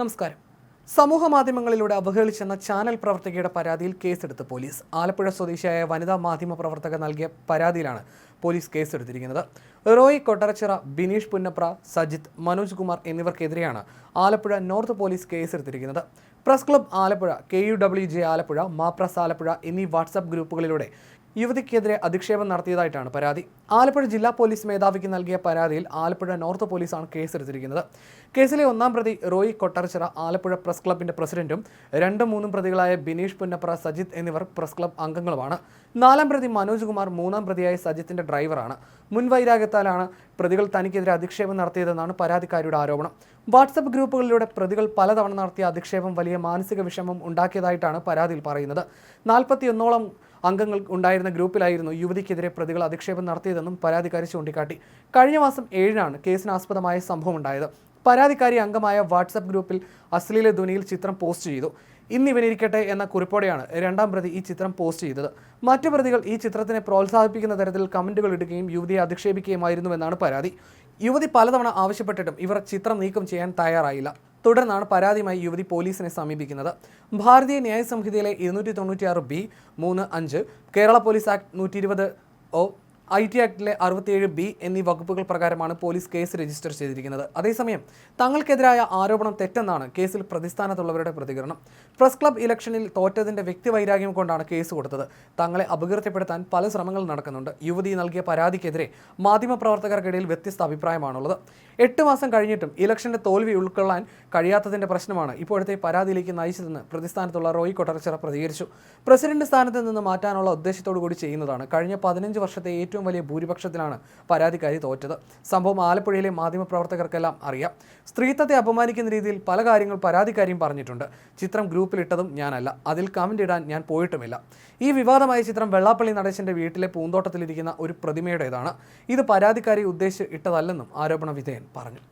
നമസ്കാരം. സമൂഹ മാധ്യമങ്ങളിലൂടെ അവഹേളിച്ചെന്ന ചാനൽ പ്രവർത്തകയുടെ പരാതിയിൽ കേസെടുത്ത് പോലീസ്. ആലപ്പുഴ സ്വദേശിയായ വനിതാ മാധ്യമ പ്രവർത്തക നൽകിയ പരാതിയിലാണ് പോലീസ് കേസെടുത്തിരിക്കുന്നത്. റോയ് കൊട്ടറച്ചിറ ബിനീഷ് പുന്നപ്ര സജിത്ത് മനോജ് കുമാർ എന്നിവർക്കെതിരെയാണ് ആലപ്പുഴ നോർത്ത് പോലീസ് കേസെടുത്തിരിക്കുന്നത്. Press club Alappuzha K U W J Alappuzha മാപ്രസ് Alappuzha എന്നീ വാട്സാപ്പ് ഗ്രൂപ്പുകളിലൂടെ യുവതിക്കെതിരെ അധിക്ഷേപം നടത്തിയതായിട്ടാണ് പരാതി. ആലപ്പുഴ ജില്ലാ പോലീസ് മേധാവിക്ക് നൽകിയ പരാതിയിൽ ആലപ്പുഴ നോർത്ത് പോലീസാണ് കേസെടുത്തിരിക്കുന്നത്. കേസിലെ ഒന്നാം പ്രതി റോയി കൊട്ടറച്ചിറ ആലപ്പുഴ പ്രസ് ക്ലബിന്റെ പ്രസിഡന്റും രണ്ടും മൂന്നും പ്രതികളായ ബിനീഷ് പുന്നപ്ര സജിത്ത് എന്നിവർ പ്രസ് ക്ലബ് അംഗങ്ങളുമാണ്. നാലാം പ്രതി മനോജ് കുമാർ മൂന്നാം പ്രതിയായ സജിത്തിന്റെ ഡ്രൈവറാണ്. മുൻവൈരാഗ്യത്താലാണ് പ്രതികൾ തനിക്കെതിരെ അധിക്ഷേപം നടത്തിയതെന്നാണ് പരാതിക്കാരിയുടെ ആരോപണം. വാട്സപ്പ് ഗ്രൂപ്പുകളിലൂടെ പ്രതികൾ പലതവണ നടത്തിയ അധിക്ഷേപം വലിയ മാനസിക വിഷമം ഉണ്ടാക്കിയതായിട്ടാണ് പരാതിയിൽ പറയുന്നത്. നാൽപ്പത്തിയൊന്നോളം അംഗങ്ങൾ ഉണ്ടായിരുന്ന ഗ്രൂപ്പിലായിരുന്നു യുവതിക്കെതിരെ പ്രതികൾ അധിക്ഷേപം നടത്തിയതെന്നും പരാതിക്കാരി ചൂണ്ടിക്കാട്ടി. കഴിഞ്ഞ മാസം ഏഴിനാണ് കേസിനാസ്പദമായ സംഭവം ഉണ്ടായത് പരാതിക്കാരി അംഗമായ വാട്സപ്പ് ഗ്രൂപ്പിൽ അശ്ലീല ധ്വനിയിൽ ചിത്രം പോസ്റ്റ് ചെയ്തു. ഇന്നിവനിരിക്കട്ടെ എന്ന കുറിപ്പോടെയാണ് രണ്ടാം പ്രതി ഈ ചിത്രം പോസ്റ്റ് ചെയ്തത്. മറ്റു പ്രതികൾ ഈ ചിത്രത്തിനെ പ്രോത്സാഹിപ്പിക്കുന്ന തരത്തിൽ കമന്റുകൾ ഇടുകയും യുവതിയെ അധിക്ഷേപിക്കുകയുമായിരുന്നുവെന്നാണ് പരാതി. യുവതി പലതവണ ആവശ്യപ്പെട്ടിട്ടും ഇവർ ചിത്രം നീക്കം ചെയ്യാൻ തയ്യാറായില്ല. തുടർന്നാണ് പരാതിയുമായി യുവതി പോലീസിനെ സമീപിക്കുന്നത്. ഭാരതീയ ന്യായ സംഹിതയിലെ ഇരുന്നൂറ്റി തൊണ്ണൂറ്റിയാറ് ബി മൂന്ന് അഞ്ച് കേരള പോലീസ് ആക്ട് നൂറ്റി ഇരുപത് ഒ ഐ ടി ആക്ടിലെ അറുപത്തിയേഴ് ബി എന്നീ വകുപ്പുകൾ പ്രകാരമാണ് പോലീസ് കേസ് രജിസ്റ്റർ ചെയ്തിരിക്കുന്നത്. അതേസമയം തങ്ങൾക്കെതിരായ ആരോപണം തെറ്റെന്നാണ് കേസിൽ പ്രതിസ്ഥാനത്തുള്ളവരുടെ പ്രതികരണം. പ്രസ് ക്ലബ് ഇലക്ഷനിൽ തോറ്റതിന്റെ വ്യക്തിവൈരാഗ്യം കൊണ്ടാണ് കേസ് കൊടുത്തത്. തങ്ങളെ അപകീർത്തിപ്പെടുത്താൻ പല ശ്രമങ്ങൾ നടക്കുന്നുണ്ട്. യുവതി നൽകിയ പരാതിക്കെതിരെ മാധ്യമപ്രവർത്തകർക്കിടയിൽ വ്യത്യസ്ത അഭിപ്രായമാണുള്ളത്. എട്ട് മാസം കഴിഞ്ഞിട്ടും ഇലക്ഷന്റെ തോൽവി ഉൾക്കൊള്ളാൻ കഴിയാത്തതിന്റെ പ്രശ്നമാണ് ഇപ്പോഴത്തെ പരാതിയിലേക്ക് നയിച്ചതെന്ന് പ്രതിസ്ഥാനത്തുള്ള റോയി കൊട്ടർച്ചിറ പ്രതികരിച്ചു. പ്രസിഡന്റ് സ്ഥാനത്ത് നിന്ന് മാറ്റാനുള്ള ഉദ്ദേശത്തോടു കൂടി ചെയ്യുന്നതാണ്. കഴിഞ്ഞ പതിനഞ്ച് വർഷത്തെ ഏറ്റവും വലിയ ഭൂരിപക്ഷത്തിലാണ് പരാതിക്കാരി തോറ്റത്. സംഭവം ആലപ്പുഴയിലെ മാധ്യമപ്രവർത്തകർക്കെല്ലാം അറിയാം. സ്ത്രീത്വത്തെ അപമാനിക്കുന്ന രീതിയിൽ പല കാര്യങ്ങൾ പരാതിക്കാരിയും പറഞ്ഞിട്ടുണ്ട്. ചിത്രം ഗ്രൂപ്പിലിട്ടതും ഞാനല്ല. അതിൽ കമന്റ് ഇടാൻ ഞാൻ പോയിട്ടുമില്ല. ഈ വിവാദമായ ചിത്രം വെള്ളാപ്പള്ളി നടേശന്റെ വീട്ടിലെ പൂന്തോട്ടത്തിലിരിക്കുന്ന ഒരു പ്രതിമയുടേതാണ്. ഇത് പരാതിക്കാരി ഉദ്ദേശിച്ച് ഇട്ടതല്ലെന്നും ആരോപണ വിധേയൻ പറഞ്ഞു.